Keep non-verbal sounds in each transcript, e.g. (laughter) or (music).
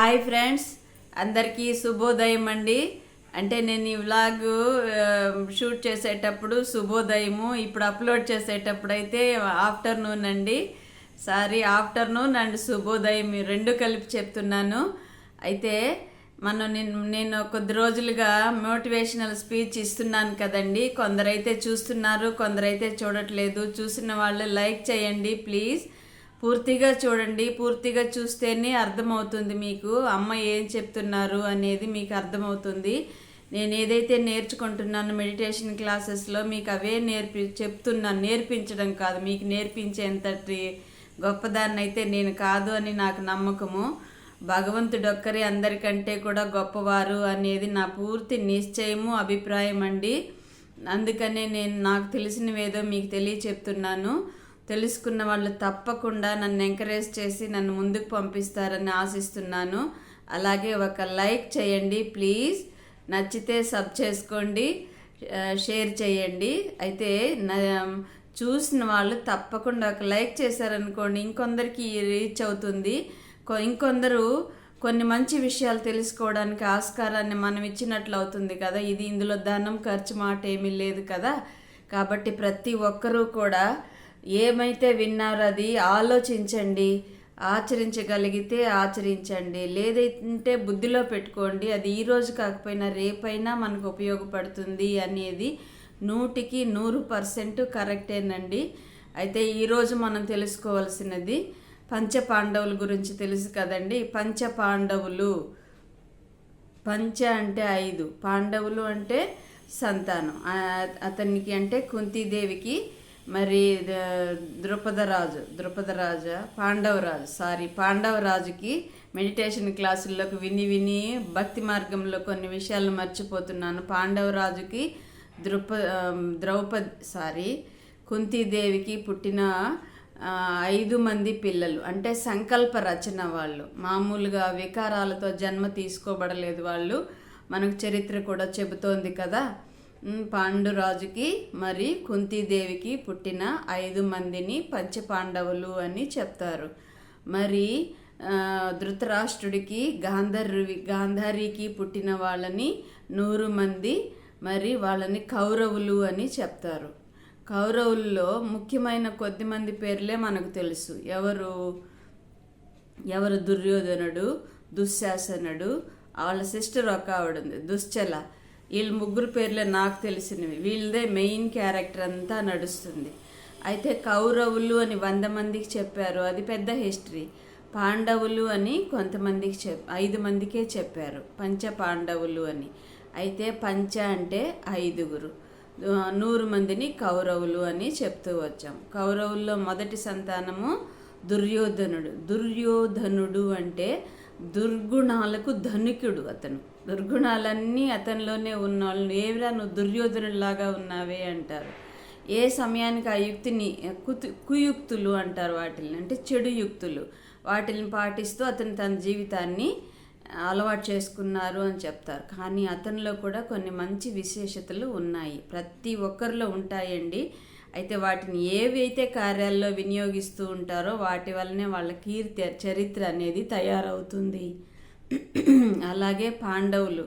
Hi friends అందరికీ శుభోదయం అండి. అంటే నేను ఈ వ్లాగ్ షూట్ చేసేటప్పుడు శుభోదయము ఇప్పుడు అప్లోడ్ చేసేటప్పుడు అయితే ఆఫ్టర్నూన్ అండి. సారీ ఆఫ్టర్నూన్ అండ్ శుభోదయం రెండు కలిపి చెప్తున్నాను. అయితే మనం నేను నేను కొద్ది రోజులుగా మోటివేషనల్ స్పీచ్ ఇస్తున్నాను కదండి. కొందరైతే చూస్తున్నారు కొందరైతే చూడట్లేదు. చూసిన వాళ్ళు లైక్ చేయండి ప్లీజ్. పూర్తిగా చూడండి పూర్తిగా చూస్తేనే అర్థమవుతుంది మీకు. అమ్మ ఏం చెప్తున్నారు అనేది మీకు అర్థమవుతుంది. నేను ఏదైతే నేర్చుకుంటున్నాను మెడిటేషన్ క్లాసెస్లో మీకు అవే నేర్పి చెప్తున్నాను. నేర్పించడం కాదు. మీకు నేర్పించేంతటి గొప్పదాన్ని అయితే నేను కాదు అని నాకు నమ్మకము. భగవంతుడొక్కరే అందరికంటే కూడా గొప్పవారు అనేది నా పూర్తి నిశ్చయము అభిప్రాయం అండి అందుకనే నేను నాకు తెలిసినవేదో మీకు తెలియచెప్తున్నాను. తెలుసుకున్న వాళ్ళు తప్పకుండా నన్ను ఎంకరేజ్ చేసి నన్ను ముందుకు పంపిస్తారని ఆశిస్తున్నాను. అలాగే ఒక లైక్ చేయండి ప్లీజ్ నచ్చితే సబ్ చేసుకోండి షేర్ చేయండి. అయితే నా- చూసిన వాళ్ళు తప్పకుండా ఒక లైక్ చేశారనుకోండి ఇంకొందరికి రీచ్ అవుతుంది. కొ- ఇంకొందరు కొన్ని మంచి విషయాలు తెలుసుకోవడానికి ఆస్కారాన్ని మనం ఇచ్చినట్లు అవుతుంది కదా. ఇది ఇందులో ధనం ఖర్చు మాట ఏమీ లేదు కదా. కాబట్టి ప్రతి ఒక్కరూ కూడా ఏమైతే విన్నారో అది ఆలోచించండి ఆచరించగలిగితే ఆచరించండి. లేదంటే బుద్ధిలో పెట్టుకోండి అది ఈరోజు కాకపోయినా రేపైనా మనకు ఉపయోగపడుతుంది అనేది నూటికి నూరు పర్సెంట్ కరెక్టేనండి. అయితే ఈరోజు మనం తెలుసుకోవాల్సినది పంచ పాండవుల గురించి తెలుసు కదండి. పంచ పాండవులు పంచ అంటే ఐదు పాండవులు అంటే సంతానం. అతనికి అంటే కుంతీదేవికి మరి ద్రుపదరాజు ద్రుపదరాజ పాండవరాజు సారీ పాండవరాజుకి మెడిటేషన్ క్లాసుల్లోకి విని విని భక్తి మార్గంలో కొన్ని విషయాలు మర్చిపోతున్నాను. పాండవరాజుకి ద్రుప ద్రౌపది సారీ కుంతీదేవికి పుట్టిన ఐదు మంది పిల్లలు. అంటే సంకల్ప రచన వాళ్ళు. మామూలుగా వికారాలతో జన్మ తీసుకోబడలేదు వాళ్ళు. మనకు చరిత్ర కూడా చెబుతోంది కదా. పాండురాజుకి మరి కుంతీదేవికి పుట్టిన ఐదు మందిని పంచపాండవులు అని చెప్తారు. మరి ధృతరాష్ట్రుడికి గాంధర్వి గాంధారికి పుట్టిన వాళ్ళని నూరు మంది మరి వాళ్ళని కౌరవులు అని చెప్తారు. కౌరవుల్లో ముఖ్యమైన కొద్ది మంది పేర్లే మనకు తెలుసు. ఎవరు? ఎవరు? దుర్యోధనుడు దుశ్శాసనుడు వాళ్ళ సిస్టర్ ఒక ఆవిడ ఉంది. దుశ్చల. వీళ్ళ ముగ్గురు పేర్లే నాకు తెలిసినవి. వీళ్ళదే మెయిన్ క్యారెక్టర్ అంతా నడుస్తుంది. అయితే కౌరవులు అని వంద మందికి చెప్పారు. అది పెద్ద హిస్టరీ పాండవులు అని కొంతమందికి చెప్ ఐదు మందికే చెప్పారు. పంచ పాండవులు అని. అయితే పంచ అంటే ఐదుగురు. నూరు మందిని కౌరవులు అని చెప్తూ వచ్చాం. కౌరవుల్లో మొదటి సంతానము దుర్యోధనుడు. దుర్యోధనుడు అంటే దుర్గుణాలకు ధనికుడు అతను. దుర్గుణాలన్నీ అతనిలోనే ఉన్న వాళ్ళు ఏవిరా నువ్వు దుర్యోధనులాగా ఉన్నావే అంటారు. ఏ సమయానికి ఆ యుక్తిని కుతు కుయుక్తులు అంటారు వాటిని అంటే చెడు యుక్తులు. వాటిని పాటిస్తూ అతను తన జీవితాన్ని అలవాటు చేసుకున్నారు అని చెప్తారు. కానీ అతనిలో కూడా కొన్ని మంచి విశేషతలు ఉన్నాయి. ప్రతి ఒక్కరిలో ఉంటాయండి. అయితే వాటిని ఏవైతే కార్యాల్లో వినియోగిస్తూ ఉంటారో వాటి వల్లనే వాళ్ళ కీర్తి చరిత్ర అనేది తయారవుతుంది. అలాగే పాండవులు.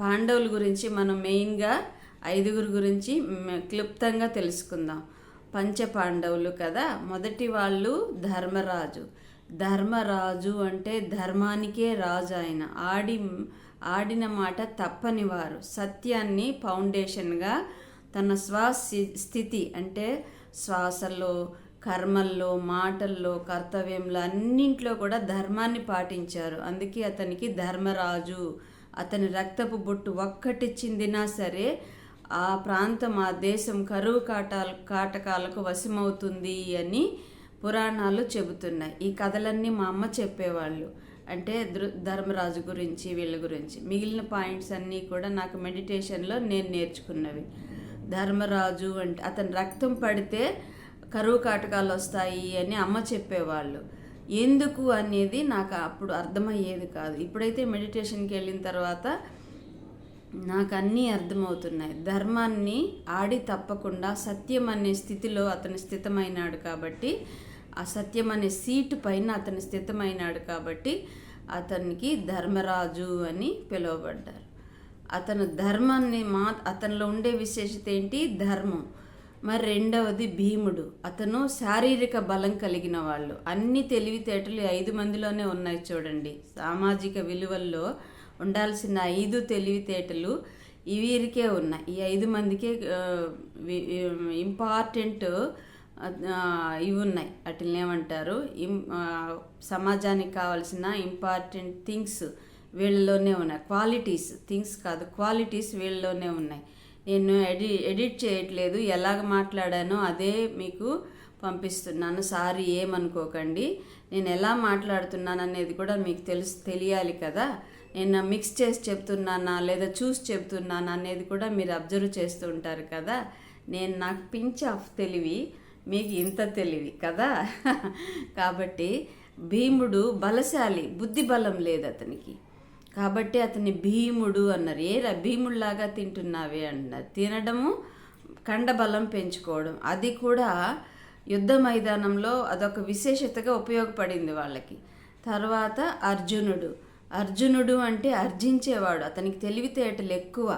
పాండవుల గురించి మనం మెయిన్గా ఐదుగురు గురించి క్లుప్తంగా తెలుసుకుందాం. పంచ పాండవులు కదా? మొదటి వాళ్ళు ధర్మరాజు. ధర్మరాజు అంటే ధర్మానికే రాజు ఆయన. ఆడి ఆడిన మాట తప్పని వారు. సత్యాన్ని ఫౌండేషన్గా తన స్వస్థి- స్థితి అంటే శ్వాసలో కర్మల్లో మాటల్లో కర్తవ్యంలో అన్నింట్లో కూడా ధర్మాన్ని పాటించారు. అందుకే అతనికి ధర్మరాజు అతని రక్తపు బొట్టు ఒక్కటి చిందినా సరే ఆ ప్రాంతం ఆ దేశం కరువు కాటాల కాటకాలకు వశమవుతుంది అని పురాణాలు చెబుతున్నాయి. ఈ కథలన్నీ మా అమ్మ చెప్పేవాళ్ళు. అంటే దృ ధర్మరాజు గురించి వీళ్ళ గురించి. మిగిలిన పాయింట్స్ అన్నీ కూడా నాకు మెడిటేషన్లో నేను నేర్చుకున్నవి. ధర్మరాజు అంటే అతని రక్తం పడితే కరువు కాటకాలు వస్తాయి అని అమ్మ చెప్పేవాళ్ళు. ఎందుకు అనేది నాకు అప్పుడు అర్థమయ్యేది కాదు. ఇప్పుడైతే మెడిటేషన్కి వెళ్ళిన తర్వాత నాకు అన్నీ అర్థమవుతున్నాయి. ధర్మాన్ని ఆడి తప్పకుండా సత్యం అనే స్థితిలో అతను స్థితమైనాడు కాబట్టి ఆ సత్యం అనే సీటు పైన అతను స్థితమైనాడు కాబట్టి అతనికి ధర్మరాజు అని పిలువబడ్డారు. అతను ధర్మాన్ని మా అతనిలో ఉండే విశేషత ఏంటి? ధర్మం. మరి రెండవది భీముడు. అతను శారీరక బలం కలిగిన వాళ్ళు. అన్ని తెలివితేటలు ఐదు మందిలోనే ఉన్నాయి చూడండి. సామాజిక విలువల్లో ఉండాల్సిన ఐదు తెలివితేటలు వీరికే ఉన్నాయి. ఈ ఐదు మందికే ఇంపార్టెంట్ ఇవి ఉన్నాయి. వాటిని ఏమంటారు? సమాజానికి కావాల్సిన ఇంపార్టెంట్ థింగ్స్ వీళ్ళలోనే ఉన్నాయి. క్వాలిటీస్ థింగ్స్ కాదు క్వాలిటీస్ వీళ్ళలోనే ఉన్నాయి. నేను ఎడి ఎడిట్ చేయట్లేదు ఎలాగ మాట్లాడానో అదే మీకు పంపిస్తున్నాను. సారీ ఏమనుకోకండి. నేను ఎలా మాట్లాడుతున్నాను అనేది కూడా మీకు తెలుసు తెలియాలి కదా. నేను మిక్స్ చేసి చెప్తున్నానా లేదా చూసి చెప్తున్నానా అనేది కూడా మీరు అబ్జర్వ్ చేస్తూ ఉంటారు కదా. నేను నాకు పించ్ ఆఫ్ తెలివి మీకు ఇంత తెలివి కదా. (laughs) కాబట్టి భీముడు బలశాలి బుద్ధి బలం లేదు అతనికి. కాబట్టి అతని భీముడు అన్నారు. ఏరా భీముడిలాగా తింటున్నావే అన్నారు. తినడము కండబలం పెంచుకోవడం. అది కూడా యుద్ధ మైదానంలో అదొక విశేషతగా ఉపయోగపడింది వాళ్ళకి. తర్వాత అర్జునుడు. అర్జునుడు అంటే అర్జించేవాడు. అతనికి తెలివితేటలు ఎక్కువ.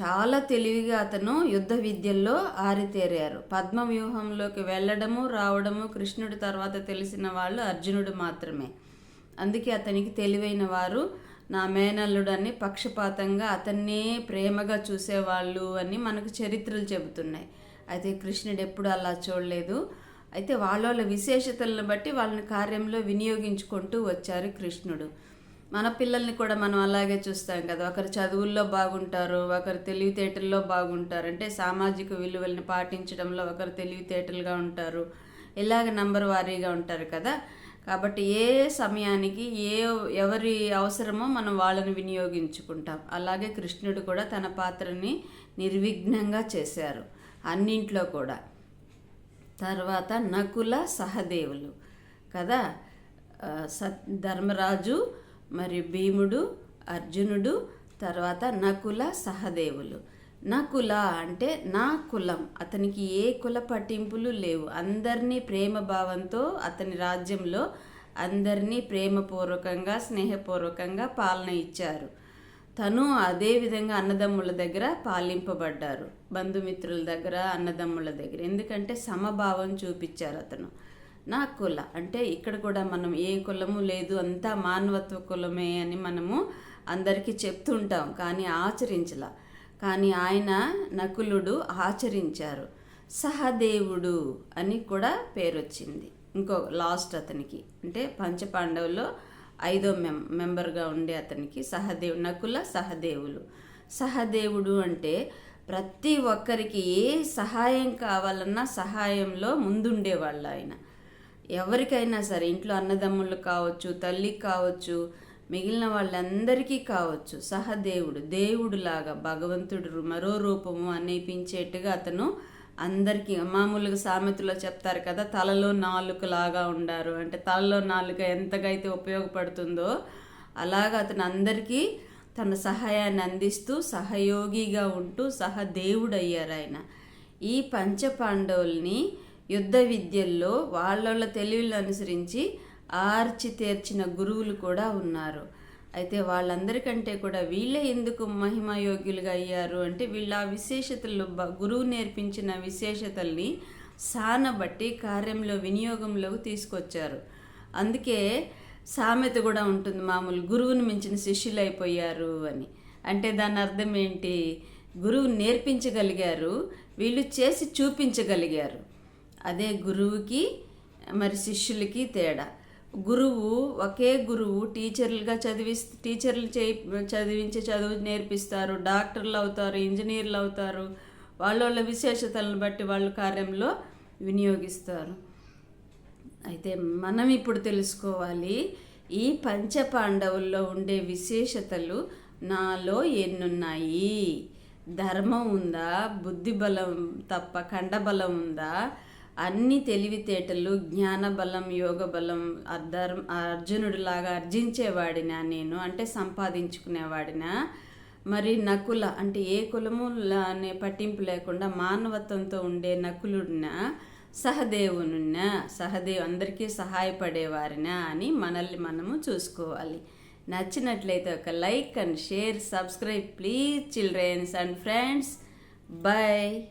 చాలా తెలివిగా అతను యుద్ధ విద్యల్లో ఆరితేరారు. పద్మ వ్యూహంలోకి వెళ్ళడము రావడము కృష్ణుడి తర్వాత తెలిసిన వాళ్ళు అర్జునుడు మాత్రమే. అందుకే అతనికి తెలివైన వారు నా మేనల్లుడు అని పక్షపాతంగా అతన్నే ప్రేమగా చూసేవాళ్ళు అని మనకు చరిత్రలు చెబుతున్నాయి. అయితే కృష్ణుడు ఎప్పుడు అలా చూడలేదు. అయితే వాళ్ళ వాళ్ళ విశేషతలను బట్టి వాళ్ళని కార్యంలో వినియోగించుకుంటూ వచ్చారు కృష్ణుడు. మన పిల్లల్ని కూడా మనం అలాగే చూస్తాం కదా. ఒకరు చదువుల్లో బాగుంటారు ఒకరు తెలివితేటల్లో బాగుంటారు. అంటే సామాజిక విలువల్ని పాటించడంలో ఒకరు తెలివితేటలుగా ఉంటారు. ఇలాగ నంబర్ వారీగా ఉంటారు కదా. కాబట్టి ఏ సమయానికి ఏ ఎవరి అవసరమో మనం వాళ్ళని వినియోగించుకుంటాం. అలాగే కృష్ణుడు కూడా తన పాత్రని నిర్విఘ్నంగా చేశారు అన్నింట్లో కూడా. తర్వాత నకుల సహదేవులు కదా? సత్ ధర్మరాజు మరి భీముడు అర్జునుడు తర్వాత నకుల సహదేవులు. నకుల అంటే నా కులం. అతనికి ఏ కుల పట్టింపులు లేవు. అందరినీ ప్రేమ భావంతో అతని రాజ్యంలో అందరినీ ప్రేమపూర్వకంగా స్నేహపూర్వకంగా పాలన ఇచ్చారు. తను అదే విధంగా అన్నదమ్ముల దగ్గర పాలింపబడ్డారు. బంధుమిత్రుల దగ్గర అన్నదమ్ముల దగ్గర. ఎందుకంటే సమభావం చూపించారు అతను. నా కుల అంటే ఇక్కడ కూడా మనం ఏ కులము లేదు అంతా మానవత్వ కులమే అని మనము అందరికీ చెప్తుంటాం. కానీ ఆచరించలా. కానీ ఆయన నకులుడు ఆచరించారు. సహదేవుడు అని కూడా పేరు వచ్చింది ఇంకో లాస్ట్ అతనికి. అంటే పంచపాండవులో ఐదో మెం మెంబర్గా ఉండే అతనికి సహదేవు నకుల సహదేవులు. సహదేవుడు అంటే ప్రతి ఒక్కరికి ఏ సహాయం కావాలన్నా సహాయంలో ముందుండేవాళ్ళు ఆయన. ఎవరికైనా సరే ఇంట్లో అన్నదమ్ములు కావచ్చు తల్లికి కావచ్చు మిగిలిన వాళ్ళందరికీ కావచ్చు సహదేవుడు దేవుడులాగా భగవంతుడు మరో రూపము అనిపించేట్టుగా అతను అందరికీ మామూలుగా సామెతలో చెప్తారు కదా తలలో నాలుక లాగా ఉండారు. అంటే తలలో నాలుక ఎంతగా అయితే ఉపయోగపడుతుందో అలాగా అతను అందరికీ తన సహాయాన్ని అందిస్తూ సహయోగిగా ఉంటూ సహదేవుడయ్యారు ఆయన. ఈ పంచపాండవుల్ని యుద్ధ విద్యల్లో వాళ్ళ తెలివిలు అనుసరించి ఆర్చి తీర్చిన గురువులు కూడా ఉన్నారు. అయితే వాళ్ళందరికంటే కూడా వీళ్ళే ఎందుకు మహిమయోగ్యులుగా అయ్యారు అంటే వీళ్ళ ఆ విశేషతలు గురువు నేర్పించిన విశేషతల్ని సానబట్టి కార్యంలో వినియోగంలోకి తీసుకొచ్చారు. అందుకే సామెత కూడా ఉంటుంది మామూలు గురువుని మించిన శిష్యులు అయిపోయారు అని. అంటే దాని అర్థం ఏంటి? గురువు నేర్పించగలిగారు వీళ్ళు చేసి చూపించగలిగారు. అదే గురువుకి మరి శిష్యులకి తేడా. గురువు ఒకే గురువు టీచర్లుగా చదివి టీచర్లు చేయి చదివించి చదువు నేర్పిస్తారు డాక్టర్లు అవుతారు ఇంజనీర్లు అవుతారు. వాళ్ళ వాళ్ళ విశేషతలను బట్టి వాళ్ళ కార్యంలో వినియోగిస్తారు. అయితే మనం ఇప్పుడు తెలుసుకోవాలి ఈ పంచపాండవుల్లో ఉండే విశేషతలు నాలో ఎన్నున్నాయి? ధర్మం ఉందా? బుద్ధి బలం తప్ప కండబలం ఉందా? అన్ని తెలివితేటలు జ్ఞానబలం యోగబలం యోగ బలం అర్ధర్ అర్జునుడిలాగా అర్జించేవాడినా నేను అంటే సంపాదించుకునేవాడినా మరి నకుల అంటే ఏ కులము లా- అనే పట్టింపు లేకుండా మానవత్వంతో ఉండే నకులుడిన సహదేవునున్నా సహదేవు అందరికీ సహాయపడేవారినా అని మనల్ని మనము చూసుకోవాలి. నచ్చినట్లయితే ఒక like and share subscribe please children's and friends. Bye.